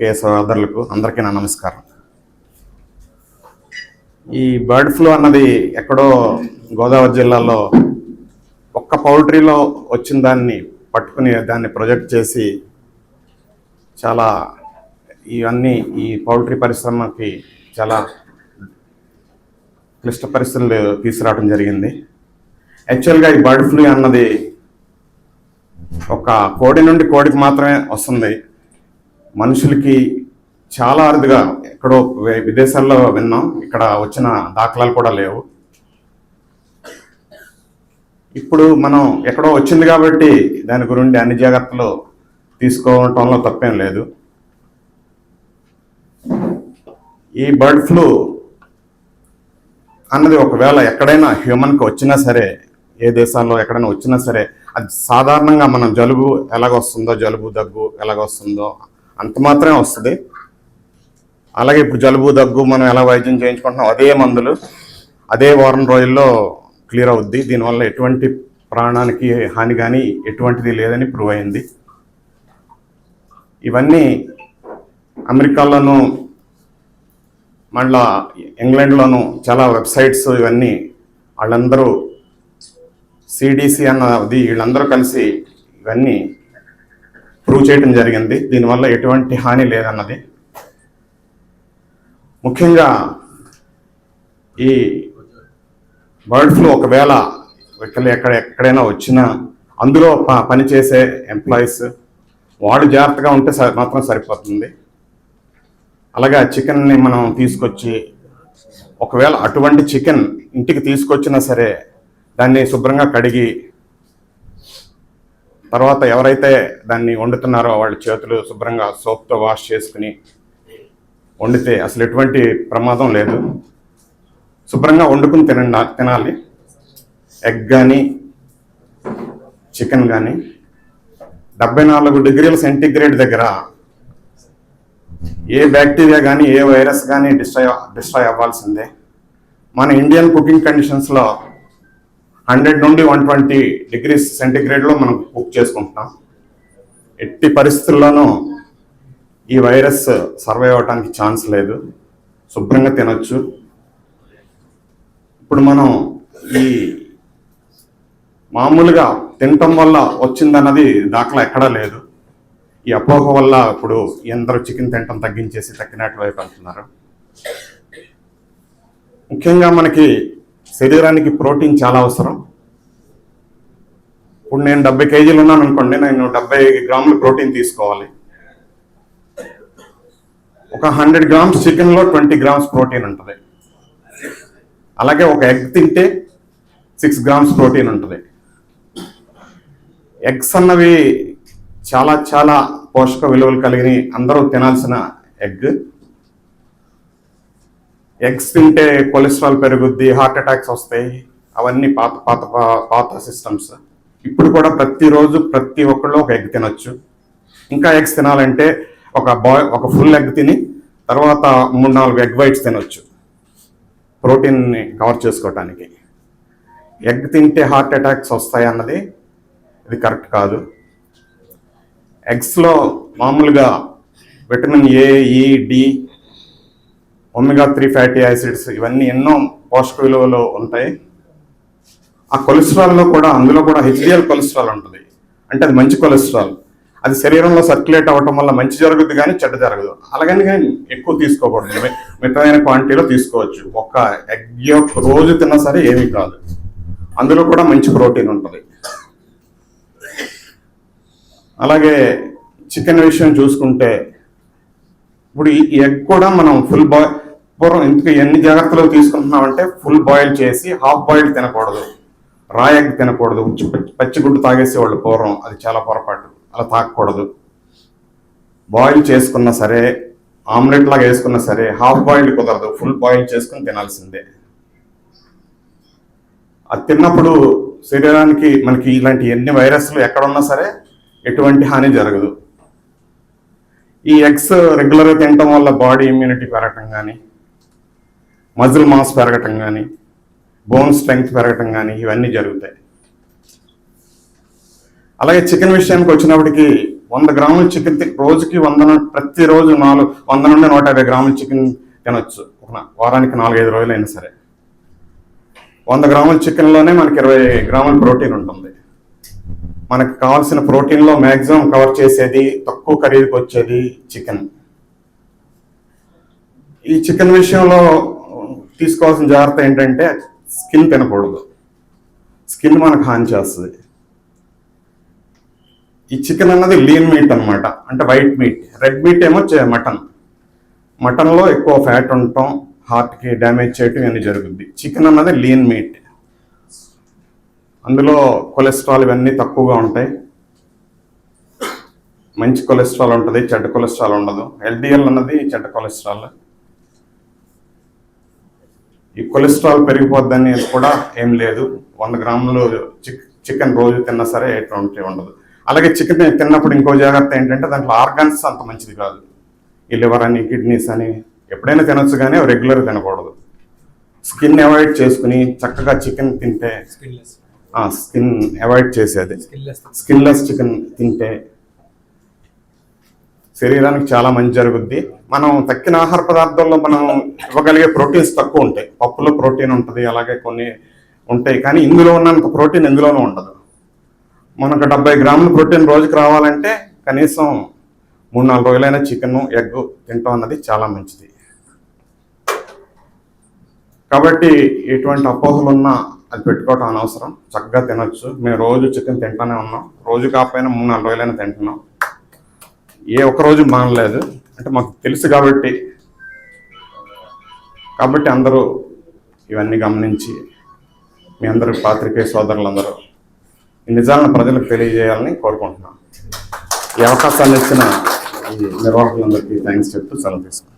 కే సోదరులకు అందరికీ నా నమస్కారం. ఈ బర్డ్ ఫ్లూ అన్నది ఎక్కడో గోదావరి జిల్లాలో ఒక్క పౌల్ట్రీలో వచ్చిన దాన్ని పట్టుకుని దాన్ని ప్రొజెక్ట్ చేసి చాలా ఇవన్నీ ఈ పౌల్ట్రీ పరిశ్రమకి చాలా క్లిష్ట పరిస్థితులు తీసుకురావడం జరిగింది. యాక్చువల్గా ఈ బర్డ్ ఫ్లూ అన్నది ఒక కోడి నుండి కోడికి మాత్రమే వస్తుంది. మనుషులకి చాలా అరుదుగా ఎక్కడో విదేశాల్లో విన్నాం. ఇక్కడ వచ్చిన దాఖలాలు కూడా లేవు. ఇప్పుడు మనం ఎక్కడో వచ్చింది కాబట్టి దాని గురించి అన్ని జాగ్రత్తలు తీసుకోవటంలో తప్పేం లేదు. ఈ బర్డ్ ఫ్లూ అన్నది ఒకవేళ ఎక్కడైనా హ్యూమన్కి వచ్చినా సరే ఏ దేశాల్లో ఎక్కడైనా వచ్చినా సరే అది సాధారణంగా మనం జలుబు ఎలాగొస్తుందో జలుబు దగ్గు ఎలాగొస్తుందో అంత మాత్రమే వస్తుంది. అలాగే ఇప్పుడు జలుబు దగ్గు మనం ఎలా వైద్యం చేయించుకుంటున్నాం అదే మందులు అదే వారం రోజుల్లో క్లియర్ అవుద్ది. దీనివల్ల ఎటువంటి ప్రాణానికి హాని కానీ ఎటువంటిది లేదని ప్రూవ్ అయింది. ఇవన్నీ అమెరికాలోనూ మళ్ళా ఇంగ్లాండ్లోనూ చాలా వెబ్సైట్స్ ఇవన్నీ వాళ్ళందరూ సిడిసి అన్నది వీళ్ళందరూ కలిసి ఇవన్నీ ప్రూవ్ చేయడం జరిగింది. దీనివల్ల ఎటువంటి హాని లేదన్నది. ముఖ్యంగా ఈ బర్డ్ ఫ్లూ ఒకవేళ ఇక్కడ ఎక్కడ ఎక్కడైనా వచ్చినా అందులో ప- పనిచేసే ఎంప్లాయీస్ వాడు జాగ్రత్తగా ఉంటే స- మాత్రం సరిపోతుంది. అలాగే ఆ చికెన్ని మనం తీసుకొచ్చి ఒకవేళ అటువంటి చికెన్ ఇంటికి తీసుకొచ్చినా సరే దాన్ని శుభ్రంగా కడిగి తర్వాత ఎవరైతే దాన్ని వండుతున్నారో వాళ్ళ చేతులు శుభ్రంగా సోప్తో వాష్ చేసుకుని వండితే అసలు ఎటువంటి ప్రమాదం లేదు. శుభ్రంగా వండుకుని తినండి తినాలి. ఎగ్ కానీ చికెన్ కానీ డెబ్బై నాలుగు డిగ్రీల సెంటిగ్రేడ్ దగ్గర ఏ బ్యాక్టీరియా కానీ ఏ వైరస్ కానీ డిస్ట్రాయ్ డిస్ట్రాయ్ అవ్వాల్సిందే. మన ఇండియన్ కుకింగ్ కండిషన్స్లో హండ్రెడ్ నుండి వన్ ట్వంటీ డిగ్రీస్ సెంటిగ్రేడ్లో మనం కుక్ చేసుకుంటున్నాం. ఎట్టి పరిస్థితుల్లోనూ ఈ వైరస్ సర్వైవ్ అవడానికి ఛాన్స్ లేదు. శుభ్రంగా తినొచ్చు. ఇప్పుడు మనం ఈ మామూలుగా తినటం వల్ల వచ్చిందన్నది దాఖలా ఎక్కడా లేదు. ఈ అపోహ వల్ల ఇప్పుడు ఎందరో చికెన్ తినటం తగ్గించేసి తగ్గినట్లు వైపు అంటున్నారు ముఖ్యంగా మనకి శరీరానికి ప్రోటీన్ చాలా అవసరం. ఇప్పుడు నేను డెబ్బై కేజీలు ఉన్నాను అనుకోండి నేను డెబ్బై గ్రాములు ప్రోటీన్ తీసుకోవాలి. ఒక హండ్రెడ్ గ్రామ్స్ చికెన్లో ట్వంటీ గ్రామ్స్ ప్రోటీన్ ఉంటుంది. అలాగే ఒక ఎగ్ తింటే సిక్స్ గ్రామ్స్ ప్రోటీన్ ఉంటుంది. ఎగ్స్ అన్నవి చాలా చాలా పోషక విలువలు కలిగిన అందరూ తినాల్సిన ఎగ్. ఎగ్స్ తింటే కొలెస్ట్రాల్ పెరుగుద్ది హార్ట్ అటాక్స్ వస్తాయి అవన్నీ పాత పాత పా- పాత సిస్టమ్స్. ఇప్పుడు కూడా ప్రతిరోజు ప్రతి ఒక్కళ్ళు ఒక ఎగ్ తినొచ్చు. ఇంకా ఎగ్స్ తినాలంటే ఒక బాయ్ ఒక ఫుల్ ఎగ్ తిని తర్వాత మూడు నాలుగు ఎగ్ వైట్స్ తినొచ్చు. ప్రోటీన్ని కవర్ చేసుకోవటానికి. ఎగ్ తింటే హార్ట్ అటాక్స్ వస్తాయి అన్నది ఇది కరెక్ట్ కాదు. ఎగ్స్లో మామూలుగా vitamin A E D omega three fatty acids ఇవన్నీ ఎన్నో పోషక విలువలు ఉంటాయి. ఆ కొలెస్ట్రాల్లో కూడా అందులో కూడా హెచ్డిఎల్ కొలెస్ట్రాల్ ఉంటుంది. అంటే అది మంచి కొలెస్ట్రాల్. అది శరీరంలో సర్క్యులేట్ అవ్వటం వల్ల మంచి జరుగుద్ది కానీ చెడ్డ జరగదు. అలాగని కానీ ఎక్కువ తీసుకోకూడదు. మితమైన క్వాంటిటీలో తీసుకోవచ్చు. ఒక్క ఎగ్ యొక్క రోజు తిన్నా సరే ఏమీ కాదు. అందులో కూడా మంచి ప్రోటీన్ ఉంటుంది. అలాగే చికెన్ విషయం చూసుకుంటే ఇప్పుడు ఈ ఎగ్ కూడా మనం ఫుల్ బాయ్ పూర్వం ఎందుకు ఎన్ని జాగ్రత్తలు తీసుకుంటున్నామంటే ఫుల్ బాయిల్ చేసి హాఫ్ బాయిల్ తినకూడదు. రా ఎగ్ తినకూడదు. ఉచ్చి పచ్చిగుడ్డు తాగేసేవాళ్ళు పూర్వం. అది చాలా పొరపాటు. అలా తాగకూడదు. బాయిల్ చేసుకున్నా సరే ఆమ్లెట్ లాగా వేసుకున్నా సరే హాఫ్ బాయిల్డ్ కుదరదు. ఫుల్ బాయిల్ చేసుకుని తినాల్సిందే. అది తిన్నప్పుడు శరీరానికి మనకి ఇలాంటి ఎన్ని వైరస్లు ఎక్కడున్నా సరే ఎటువంటి హాని జరగదు. ఈ ఎగ్స్ రెగ్యులర్గా తినటం వల్ల బాడీ ఇమ్యూనిటీ పెరగటం కానీ మజిల్ మాస్ పెరగటం కానీ బోన్ స్ట్రెంగ్త్ పెరగటం కానీ ఇవన్నీ జరుగుతాయి. అలాగే చికెన్ విషయానికి వచ్చినప్పటికీ వంద గ్రాముల చికెన్ రోజుకి వంద ప్రతిరోజు నాలుగు వంద నుండి నూట యాభై గ్రాముల చికెన్ తినొచ్చు. ఒక నా- వారానికి నాలుగైదు రోజులైనా సరే. వంద గ్రాముల చికెన్లోనే మనకి ఇరవై గ్రాముల ప్రోటీన్ ఉంటుంది. మనకు కావాల్సిన ప్రోటీన్లో మ్యాక్సిమం కవర్ చేసేది తక్కువ ఖరీదుకి వచ్చేది చికెన్. ఈ చికెన్ విషయంలో తీసుకోవాల్సిన జాగ్రత్త ఏంటంటే స్కిన్ తినకూడదు. స్కిన్ మనకు హాని చేస్తుంది. ఈ చికెన్ అన్నది లీన్ మీట్ అనమాట అంటే వైట్ మీట్. రెడ్ మీట్ ఏమో మటన్. మటన్లో ఎక్కువ ఫ్యాట్ ఉండటం హార్ట్కి డ్యామేజ్ చేయటం ఇవన్నీ జరుగుద్ది. చికెన్ అన్నది లీన్ మీట్. అందులో కొలెస్ట్రాల్ ఇవన్నీ తక్కువగా ఉంటాయి. మంచి కొలెస్ట్రాల్ ఉంటుంది చెడ్డ కొలెస్ట్రాల్ ఉండదు. ఎల్డిఎల్ అన్నది చెడ్డ కొలెస్ట్రాల్. ఈ కొలెస్ట్రాల్ పెరిగిపోద్దని కూడా ఏం లేదు. వంద గ్రాములు చిక్ చికెన్ రోజు తిన్నా సరే ఎటువంటి ఉండదు. అలాగే చికెన్ తిన్నప్పుడు ఇంకో జాగ్రత్త ఏంటంటే దాంట్లో ఆర్గాన్స్ అంత మంచిది కాదు. ఈ లివర్ అని కిడ్నీస్ అని ఎప్పుడైనా తినొచ్చు కానీ రెగ్యులర్ తినకూడదు. స్కిన్ అవాయిడ్ చేసుకుని చక్కగా చికెన్ తింటే స్కిన్ అవాయిడ్ చేసేది. స్కిన్లెస్ చికెన్ తింటే శరీరానికి చాలా మంచి జరుగుద్ది. మనం తక్కిన ఆహార పదార్థాల్లో మనం ఇవ్వగలిగే ప్రోటీన్స్ తక్కువ ఉంటాయి. పప్పులో ప్రోటీన్ ఉంటుంది అలాగే కొన్ని ఉంటాయి. కానీ ఇందులో ఉన్నంత ప్రోటీన్ ఇందులోనూ ఉండదు. మనకు డెబ్బై గ్రాముల ప్రోటీన్ రోజుకి రావాలంటే కనీసం మూడు నాలుగు రోజులైనా చికెన్ ఎగ్ తింటాం అన్నది చాలా మంచిది. కాబట్టి ఎటువంటి అపోహలు ఉన్నా అది పెట్టుకోవటం అనవసరం. చక్కగా తినొచ్చు. మేము రోజు చికెన్ తింటానే ఉన్నాం. రోజు కాకపోయినా మూడు నాలుగు రోజులైనా తింటున్నాం. ఏ ఒక్క రోజు మానలేదు. అంటే మాకు తెలుసు కాబట్టి. కాబట్టి అందరూ ఇవన్నీ గమనించి మీ అందరూ పాత్రికేయ సోదరులందరూ ఈ నిజాలను ప్రజలకు తెలియజేయాలని కోరుకుంటున్నాను ఈ అవకాశాన్ని ఇచ్చిన ఈ నిర్వాహకులందరికీ థ్యాంక్స్ చెప్తూ సెలవు తీసుకున్నాను